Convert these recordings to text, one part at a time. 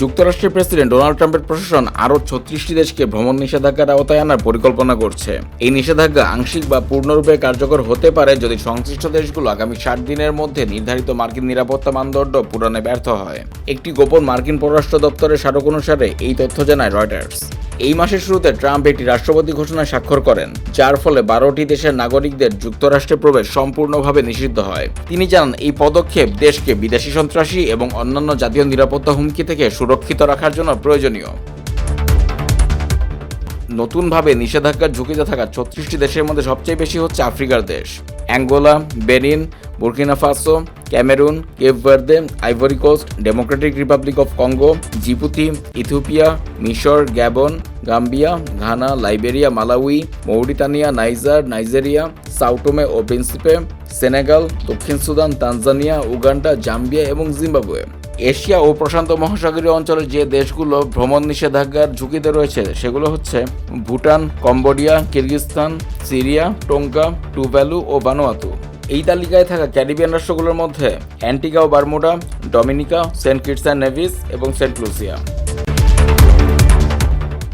যুক্তরাষ্ট্রের president Donald ট্রাম্পের প্রশাসন আরও ছত্রিশটি দেশকে ভ্রমণ নিষেধাজ্ঞার আওতায় আনার পরিকল্পনা করছে। এই নিষেধাজ্ঞা আংশিক বা পূর্ণরূপে কার্যকর হতে পারে যদি সংশ্লিষ্ট দেশগুলো আগামী ষাট দিনের মধ্যে নির্ধারিত মার্কিন নিরাপত্তা মানদণ্ড পূরণে ব্যর্থ হয়। একটি গোপন মার্কিন পররাষ্ট্র দপ্তরের স্মারক অনুসারে এই তথ্য জানায় রয়টার্স। এই মাসের শুরুতে ট্রাম্প একটি রাষ্ট্রপতি ঘোষণা স্বাক্ষর করেন, যার ফলে বারোটি দেশের নাগরিকদের যুক্তরাষ্ট্রে প্রবেশ সম্পূর্ণভাবে নিষিদ্ধ হয়। তিনি জানান, এই পদক্ষেপ দেশকে বিদেশি সন্ত্রাসী এবং অন্যান্য জাতীয় নিরাপত্তা হুমকি থেকে সুরক্ষিত রাখার জন্য প্রয়োজনীয়। নতুনভাবে নিষেধাজ্ঞার ঝুঁকিতে থাকা ছত্রিশটি দেশের মধ্যে সবচেয়ে বেশি হচ্ছে আফ্রিকার দেশ। Angola, Benin, Burkina Faso Cameroon, Cape Verde, Ivory Coast, Democratic Republic of Congo, Djibouti, Ethiopia, মিশর, Gabon, Gambia, Ghana, Liberia, Malawi Mauritania Niger, Nigeria Sao Tome ও প্রিন্সিপে সেনেগাল, দক্ষিণ সুদান, তানজানিয়া, উগান্ডা, জাম্বিয়া এবং Zimbabwe. Asia ও প্রশান্ত মহাসাগরীয় অঞ্চলের যে দেশগুলো ভ্রমণ নিষেধাজ্ঞার ঝুঁকিতে রয়েছে, সেগুলো হচ্ছে Bhutan, Cambodia, Kyrgyzstan, Syria Tonga Tuvalu ও বানোয়াতু। এই তালিকায় থাকা ক্যারিবিয়ান রাষ্ট্রগুলোর মধ্যে Antigua O Bermuda, Dominica, Saint Kitts and Nevis এবং সেন্ট লুসিয়া।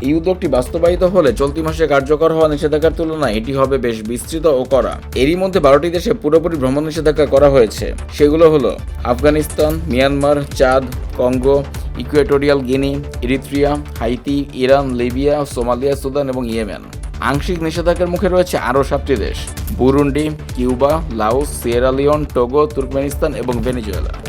এই উদ্যোগটি বাস্তবায়িত হলে চলতি মাসে কার্যকর হওয়া নিষেধাজ্ঞার তুলনায় এটি হবে বেশ বিস্তৃত ও করা এরই মধ্যে বারোটি দেশে পুরোপুরি ভ্রমণ নিষেধাজ্ঞা করা হয়েছে। সেগুলো হলো Afghanistan, Myanmar, Chad, Congo, Equatorial Guinea, Eritrea, Haiti, Iran, Libya, Somalia, Sudan এবং ইয়েমেন। আংশিক নিষেধাজ্ঞার মুখে রয়েছে আরও সাতটি দেশ। Burundi, Cuba Laos Sierra Leone Togo, Turkmenistan এবং ভেনিজুয়েলা।